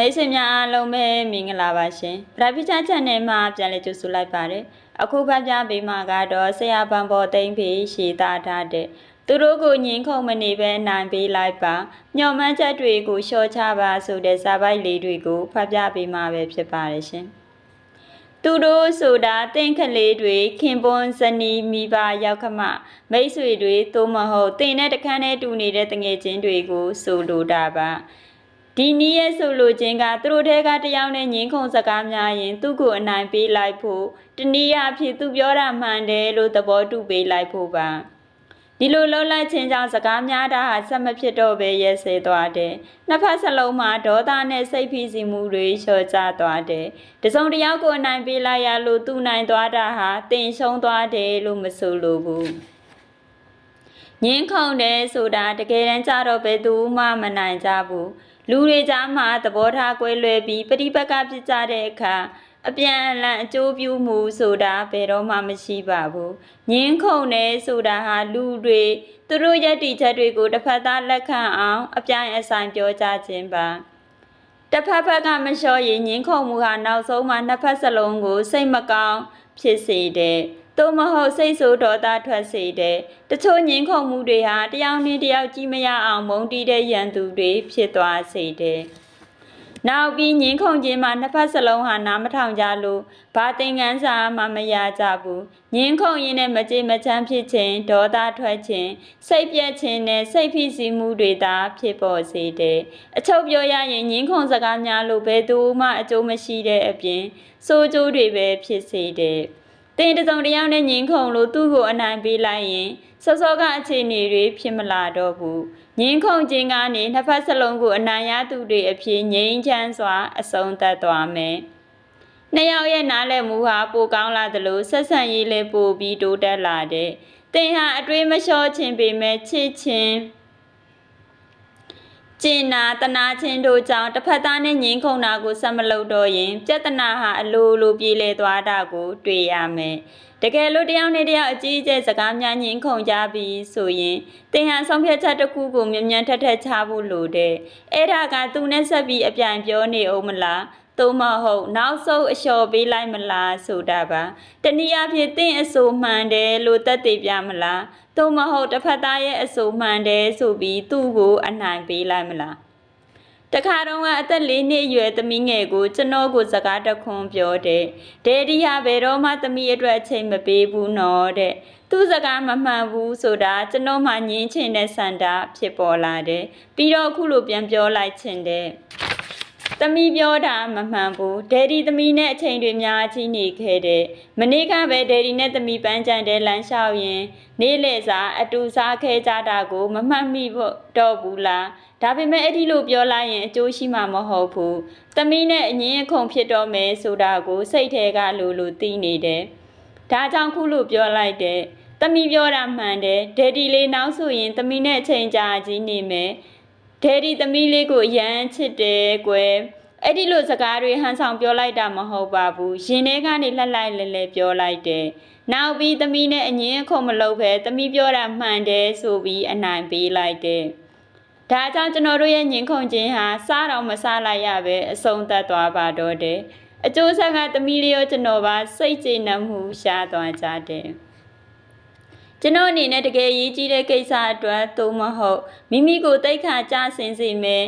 မိတ်ဆွေများအားလုံးပဲမင်္ဂလာပါရှင်ဗရာဖိချာ channel မှာပြန်လည်ကြိုဆိုလိုက်ပါတယ်အခုဖတ်ပြပေးမှာကတော့ဆရာပန်ပေါ်သိမ့်ဖေရှည်သားထားတဲ့သူတို့ကိုညင်းခုန်မနေပဲနိုင်ပေးလိုက်ပါညော်မှန်းချက်တွေကိုရှော့ချပါဆိုတဲ့စာပိုက်လေးတွေကိုဖတ်ပြပေးမှာပဲဖြစ်ပါတယ်ရှင်သူတို့ဆိုတာတင့်ခလေးတွေခင်ပွန်းဇနီးမိဘရောက်ခမမိတ်ဆွေတွေသို့မဟုတ်တင်တဲ့တခန်းနဲ့တူနေတဲ့တငယ်ချင်းတွေကိုဆိုလိုတာပါ ဒီနည်းရဲ့ဆိုလိုခြင်းကသူတို့တဲကတယောက်နဲ့ငင်းခုန်စကားများရင် သူ့ကိုအနိုင်ပေးလိုက်ဖို့တနည်းအားဖြင့်သူပြောတာမှန်တယ်လို့သဘောတူပေးလိုက်ဖို့ပါဒီလိုလှုပ်လိုက်ခြင်းကြောင့်စကားများတာဟာဆက်မဖြစ်တော့ပဲရဲဆဲသွားတယ်။နှစ်ဖက်စလုံးမှာဒေါသနဲ့စိတ်ဖိစီးမှုတွေလျှော့ကျသွားတယ်။တစုံတစ်ယောက်ကိုအနိုင်ပေးလိုက်ရလို့သူနိုင်သွားတာဟာတင်ရှုံးသွားတယ်လို့မဆိုလိုဘူး။ငင်းခုန်တယ်ဆိုတာတကယ်တမ်းကြတော့ဘယ်သူမှမနိုင်ကြဘူး။ လူတွေကြားမှာသဘောထားကွဲလွဲပြီးပဋိပက္ခဖြစ်ကြတဲ့အခါအပြန်အလှန်အကျိုးပြုမှုဆိုတာဘယ်တော့မှမရှိပါဘူး။ငင်းခုန်နေဆိုတာဟာလူတွေသူတို့ယက်တီချက်တွေကိုတစ်ဖက်သားလက်ခံအောင် အပြိုင်အဆိုင်ပြောကြခြင်းပါ။တစ်ဖက်ဖက်ကမလျှော့ရင်ငင်းခုန်မှုဟာနောက်ဆုံးမှနှစ်ဖက်စလုံးကို စိတ်မကောင်းဖြစ်စေတယ်။ သို့မဟုတ်စိတ်ဆိုးဒေါသထွက်စေတယ်။တချို့ငင်းခုန်မှုတွေဟာတယောက်နဲ့တယောက်ကြည့်မရအောင်မုန်းတီးတဲ့ရန်သူတွေဖြစ်သွားစေတယ်။နောက်ပြီးငင်းခုန်ခြင်းမှာနှစ်ဖက်စလုံးဟာနားမထောင်ကြလို့ဘာသင်္ကန်းစာမှမရကြဘူးငင်းခုန်ရင်းနဲ့မကြေမချမ်းဖြစ်ခြင်းဒေါသထွက်ခြင်းစိတ်ပြက်ခြင်းနဲ့စိတ်ဖိစီးမှုတွေသာဖြစ်ပေါ်စေတယ်အချုပ်ပြောရရင်ငင်းခုန်စကားများလို့ဘယ်သူမှအကျိုးမရှိတဲ့အပြင်စိုးကျိုးတွေပဲဖြစ်စေတယ် တင်တစုံတယောက်နဲ့ငင်းခုန်လို့သူ့ကိုအနိုင်ပေးလိုက်ရင်စောစောကအခြေအနေတွေဖြစ်မလာတော့ဘူးငင်းခုန်ခြင်းကနေနှစ်ဖက်စလုံးကိုအနိုင်ရသူတွေအဖြစ်ငြိမ်းချမ်းစွာအဆုံးသတ်သွားမယ်နှစ်ယောက်ရဲ့နားလည်မှုဟာပိုကောင်းလာသလိုဆက်ဆံရေးလည်းပိုပြီးတိုးတက်လာတဲ့တင်ဟာအတွေးမလျှော့ခြင်းပေမဲ့ချစ်ခြင်း ကျင်နာတနာချင်းတို့ကြောင့်တစ်ဖက်သားနဲ့ငင်းခုန်တာကိုဆက်မလုပ်တော့ရင်ပြဿနာဟာအလိုလိုပြေလည်သွားတာကို တွေ့ရမယ်။တကယ်လို့တယောက်နဲ့တယောက်အကြီးအကျယ်စကားများငင်းခုန်ကြပြီးဆိုရင်တင်ဟန်ဆောင်ဖြတ်ချက်တစ်ခုကိုမြ мян ထက်ထက်ချဖို့လိုတယ်။အဲ့ဒါကသူနဲ့ဆက်ပြီးအပြိုင်ပြောနေအောင်မလား။ သို့မဟုတ်နောက်ဆုံးအလျှော်ပေးလိုက်မလားဆိုတာပါ။တနည်းအားဖြင့်တင့်အဆိုမှန်တယ်လို့သက်သေပြမလား။သို့မဟုတ်တစ်ဖက်သားရဲ့အဆိုမှန်တယ်ဆိုပြီးသူ့ကိုအနိုင်ပေးလိုက်မလားတခါတော့ကအသက်၄နှစ်အရွယ်သမီးငယ်ကိုကျွန်တော်ကိုစကားတခွန်းပြောတဲ့ဒယ်ဒီဟာဘယ်တော့မှသမီးအတွက်အချိန်မပေးဘူးနော်တဲ့သူ့စကားမမှန်ဘူးဆိုတာကျွန်တော်မှညင်းချင်တဲ့စန္ဒဖြစ်ပေါ်လာတယ်ပြီးတော့အခုလိုပြန်ပြောလိုက်ချင်တယ် သမီးပြောတာမမှန်ဘူးဒယ်ဒီသမီးနဲ့အချိန်တွေများကြီးနေခဲ့တယ်မနေ့ကပဲဒယ်ဒီနဲ့သမီးပန်းချန်တဲ့လမ်းလျှောက်ရင် နေ့လည်စာအတူစားခဲ့ကြတာကို မမှတ်မိဖို့တော့ဘူးလားဒါပေမဲ့အဲ့ဒီလိုပြောလိုက်ရင်အကျိုးရှိမှာမဟုတ်ဘူးသမီးနဲ့အငင်းအခုန်ဖြစ်တော့မယ်ဆိုတာကိုစိတ်ထဲကလိုလိုသိနေတယ်ဒါကြောင့်ခုလိုပြောလိုက်တယ်သမီးပြောတာမှန်တယ်ဒယ်ဒီလေးနောက်ဆိုရင်သမီးနဲ့အချိန်ကြာကြီးနေမယ် ဒယ်ဒီသမီးလေးကိုရမ်းချစ်တယ်ကွယ်အဲ့ဒီလိုစကားတွေဟန်ဆောင်ပြောလိုက်တာမဟုတ်ပါဘူးရင်ထဲကနေလှက်လိုက်လဲလဲပြောလိုက်တယ်နောက်ပြီးသမီးနဲ့အငင်းအခုမလုပ်ပဲသမီးပြောတာမှန်တယ်ဆိုပြီးအနိုင်ပေးလိုက်တယ်ဒါကြောင့်ကျွန်တော်တို့ရဲ့ညင်ခုန်ခြင်းဟာစားတော့မစားလိုက်ရပဲအဆုံးသတ်သွားပါတော့တယ်အကျိုးဆက်ကသမီးလေးရောကျွန်တော်ပါစိတ်ကျေနပ်မှုရှားသွားကြတယ် ကျွန်တော်အနေနဲ့တကယ်ရေးကြီးတဲ့ကိစ္စအတွက်သို့မဟုတ်မိမိကိုတိတ်ခါကြဆင်စေမယ်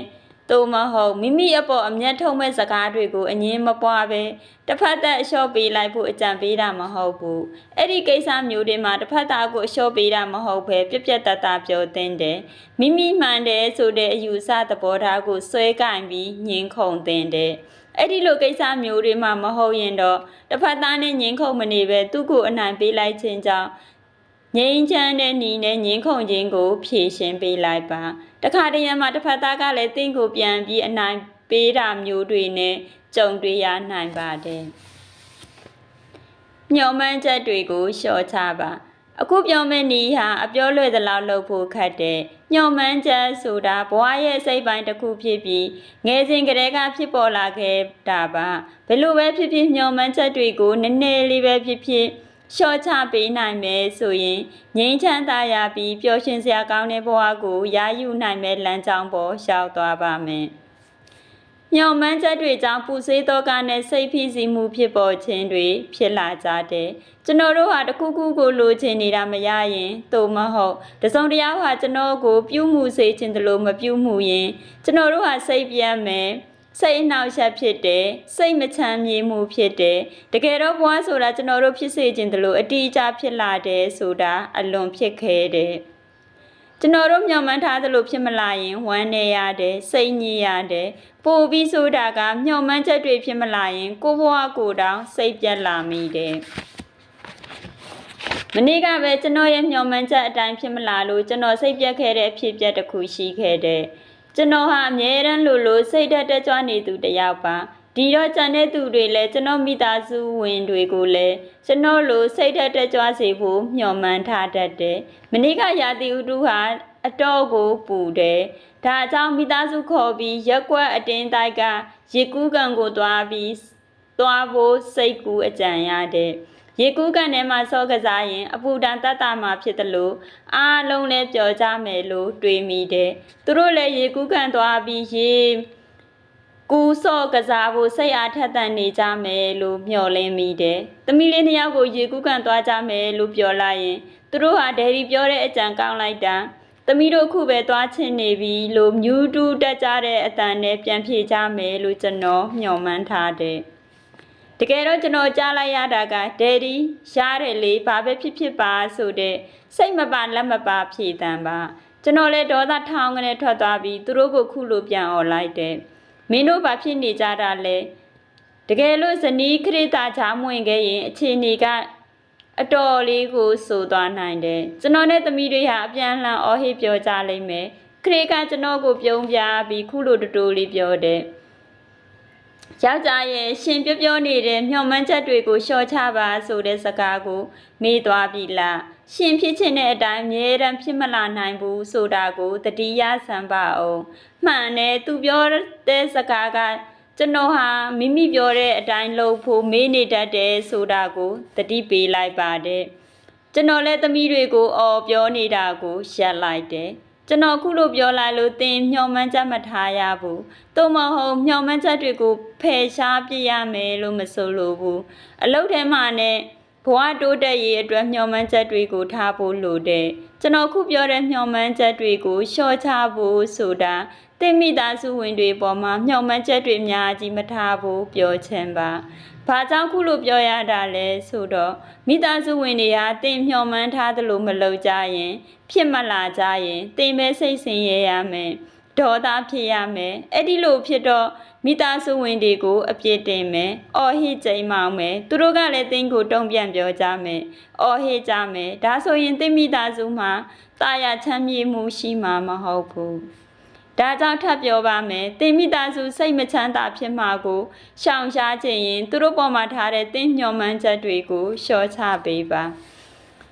သို့မဟုတ်မိမိအပေါ်အမျက်ထုတ်မဲ့စကားတွေကိုအငင်းမပွားပဲတစ်ဖက်သက်အလျှော့ပေးလိုက်ဖို့အကြံပေးတာမဟုတ်ဘူးအဲ့ဒီကိစ္စမျိုးတွေမှာတစ်ဖက်သားကိုအလျှော့ပေးတာမဟုတ်ပဲပြက်ပြက်တတပြောသင့်တယ်မိမိမှန်တယ်ဆိုတဲ့အယူဆသဘောထားကိုဆွဲကင်ပြီးညင်ခုန်သင့်တယ်အဲ့ဒီလိုကိစ္စမျိုးတွေမှာမဟုတ်ရင်တော့တစ်ဖက်သားနဲ့ညင်ခုန်မနေပဲသူ့ကိုအနိုင်ပေးလိုက်ခြင်းကြောင့် ငိမ့်ချမ်းတဲ့ညီနဲ့ငင်းခုန်ခြင်းကို ဖြည့်ရှင်ပေးလိုက်ပါတခါတရံမှာတစ်ဖက်သားကလည်းတင့်ကိုပြန်ပြီးအနိုင်ပေးတာမျိုးတွေနဲ့ကြုံတွေ့ရနိုင်ပါတယ်ညှော်မှန်းချက်တွေကိုလျှော့ချပါအခုပြောမယ့်နည်းဟာအပြောလွယ်သလောက်လုပ်ဖို့ခက်တယ်။ညှော်မှန်းချက်ဆိုတာဘဝရဲ့စိတ်ပိုင်းတစ်ခုဖြစ်ပြီးငယ်စဉ်ကတည်းကဖြစ်ပေါ်လာခဲ့တာပါ။ဘယ်လိုပဲဖြစ်ဖြစ်ညှော်မှန်းချက်တွေကိုနည်းနည်းလေးပဲဖြစ်ဖြစ် လျှော့ချပေးနိုင်မယ်ဆိုရင်ငြိမ်းချမ်းသာရပြီးပျော်ရွှင်စရာကောင်းတဲ့ဘဝကိုရယူနိုင်မဲ့လမ်းကြောင်းပေါ်ရှောက်သွားပါမယ်။မျော်မှန်းချက်တွေကြောင့်ပူဆွေးသောကနဲ့စိတ်ဖိစီးမှုဖြစ်ပေါ်ခြင်းတွေဖြစ်လာကြတယ်ကျွန်တော်တို့ဟာတစ်ခုခုကိုလိုချင်နေတာမရရင်သို့မဟုတ်တစုံတရာဟာကျွန်တော်ကိုပြုမှုစေခြင်းတလို့မပြုမှုရင်ကျွန်တော်တို့ဟာစိတ်ပြတ်မယ် စိတ်အနှောက်အယှက်ဖြစ်တယ်စိတ်မချမ်းမြေ့မှုဖြစ်တယ်တကယ်တော့ဘဝဆိုတာကျွန်တော်တို့ဖြစ်စေခြင်းတလို့အတိအကျဖြစ်လာတယ်ဆိုတာအလွန်ဖြစ်ခဲတယ်ကျွန်တော်တို့မျှော်မှန်းထားသလိုဖြစ်မလာရင်ဝမ်းနေရတယ်စိတ်ညစ်ရတယ်ပို့ပြီးဆိုတာကမျှော်မှန်းချက်တွေဖြစ်မလာရင် ကိုယ့်ဘဝကိုယ်တောင်စိတ်ပြတ်လာမိတယ်မနေ့ကပဲကျွန်တော်ရဲ့မျှော်မှန်းချက်အတိုင်းဖြစ်မလာလို့ကျွန်တော်စိတ်ပြတ်ခဲ့တဲ့အဖြစ်အပျက်တစ်ခုရှိခဲ့တယ် ကျွန်တော်ဟာအမြဲတမ်းလို့လို့စိတ်ဓာတ်တက်ကြွနေသူတစ်ယောက်ပါဒီတော့ကြံတဲ့သူတွေလည်းကျွန်တော်မိသားစုဝင်တွေကိုလည်းကျွန်တော်လိုစိတ်ဓာတ်တက်ကြွစေဖို့မျှော်မှန်းထားတတ်တယ်မနေ့ကရာသီဥတုဟာအတော့ကိုပူတယ်ဒါအကြောင်းမိသားစုခေါ်ပြီးရက်ကွက်အတင်းတိုက်ကရေကူးကန်ကိုသွားပြီးသွားဖို့စိတ်ကူးအကြံရတယ် ရေကူးကန်ထဲမှာဆော့ကစားရင် အပူဒဏ်တတ်တာမှာဖြစ်တယ်လို့အားလုံးလည်းကြော်ကြမယ်လို့တွေးမိတယ်သူတို့လည်းရေကူးကန်သွားပြီးရေကူစော့ကစားဖို့စိတ်အားထက်သန်နေကြမယ်လို့မျှော်လင့်မိတယ်။သမီးလေးနှစ်ယောက်ကိုရေကူးကန်သွားကြမယ်လို့ပြောလိုက်ရင်သူတို့ဟာဒယ်ရီပြောတဲ့အကြံကောင်းလိုက်တာ။သမီးတို့ခုပဲသွားချင်နေပြီလို့မြူးတူးတက်ကြတဲ့အတန်နဲ့ပြန်ဖြေကြမယ်လို့ကျွန်တော်မျှော်မှန်းထားတယ်။ တကယ်တော့ကျွန်တော်ကြားလိုက်ရတာကဒယ်ဒီရတယ်လေဘာပဲဖြစ်ဖြစ်ပါဆိုတဲ့စိတ်မပါလက်မပါဖြေတံပါကျွန်တော်လည်းဒေါသထောင်ကနေထွက်သွားပြီးသူတို့ကိုခုလိုပြန်អော်လိုက်တယ်မင်းတို့ဘာဖြစ်နေကြတာလဲတကယ်လို့ဇနီးခရစ်တာချားမဝင်ခဲ့ရင်အခြေအနေကအတော်လေးကိုဆိုသွားနိုင်တယ်ကျွန်တော်နဲ့သမီးတွေဟာအပြန်အလှန်အော်ဟစ်ပြောကြလိမ့်မယ်ခရစ်ကကျွန်တော်ကိုပြုံးပြပြီးခုလိုတူတူလေးပြောတယ် ယောက်ျားရဲ့ရှင်ပြောပြောနေတဲ့မျှော်မှန်းချက်တွေကိုလျှော့ချပါဆိုတဲ့စကားကိုမေးသွားပြီလားရှင်ဖြစ်ချင်တဲ့အတိုင်းအမြဲတမ်းဖြစ်မလာနိုင်ဘူးဆိုတာကိုတတိယဆန်ပါအောင်မှန်တယ်သူပြောတဲ့စကားကကျွန်တော်ဟာမိမိပြောတဲ့အတိုင်းလုပ်ဖို့မေးနေတတ်တယ်ဆိုတာကိုတတိပေးလိုက်ပါတယ်ကျွန်တော်လည်းသမီးတွေကိုအော်ပြောနေတာကိုရှက်လိုက်တယ် ကျွန်တော်ခုလိုပြောလိုက်လို့သင်မျှော်မှန်းချက်မထားရဘူးသို့မဟုတ်မျှော်မှန်းချက်တွေကိုဖယ်ရှားပြစ်ရမယ်လို့မဆိုလိုဘူးအလုပ်ထဲမှာနဲ့ ဘဝတိုးတက်ရေးအတွက်မျှော်မှန်းချက်တွေကိုထားဖို့လိုတယ်ကျွန်တော်ခုပြောတဲ့မျှော်မှန်းချက်တွေကိုလျှော့ချဖို့ဆိုတာသင်မိသားစုဝင်တွေပေါ်မှာမျှော်မှန်းချက်တွေအများကြီးမထားဖို့ပြောချင်ပါဘာကြောင့်ခုလိုပြောရတာလဲဆိုတော့မိသားစုဝင်တွေဟာတင်မျှော်မှန်းထားသလိုမလုပ်ကြရင် ဖြစ်မလာကြရင်တင်ပဲစိတ်ဆင်းရဲရမယ် ဒေါသဖြစ်ရမယ်အဲ့ဒီလိုဖြစ်တော့မိသားစုဝင်တွေကိုအပြစ်တင်မယ်အော်ဟစ်ကြိမ်မောင်းမယ်သူတို့ကလည်းတင်းကိုတုံ့ပြန်ပြောကြမယ်အော်ဟစ်ကြမယ်ဒါဆိုရင်တင်းမိသားစုမှာတာယာချမ်းမြေ့မှုရှိမှာမဟုတ်ဘူးဒါကြောင့်ထပ်ပြောပါမယ်တင်မိသားစုစိတ်မချမ်းသာဖြစ်မှာကိုရှောင်ရှားခြင်းရင်သူတို့ပေါ်မှာထားတဲ့တင်းညှော်မှန်းချက်တွေကိုလျှော့ချပေးပါ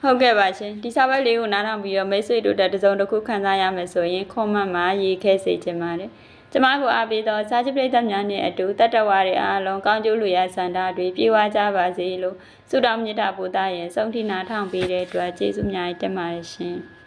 ဟုတ်ကဲ့ပါရှင်ဒီစာပဲလေးကိုနားထောင်ပြီးတော့မိတ်ဆွေတို့တက်တစ်စုံတစ်ခုခံစားရမယ်ဆိုရင် comment မှာရေးခဲစေချင်ပါတယ်ကျမကိုအားပေးတော့စာချစ်ပရိသတ်များနဲ့အတူတတ္တဝါတွေအားလုံးကောင်းကျိုးလူရဆန္ဒတွေပြေဝကြပါစေလို့ဆုတောင်းမြတ်တာပို့သားရင်ဆုံးထိနာထောင်ပေးတဲ့အတွက်ကျေးဇူးများတင်ပါတယ်ရှင်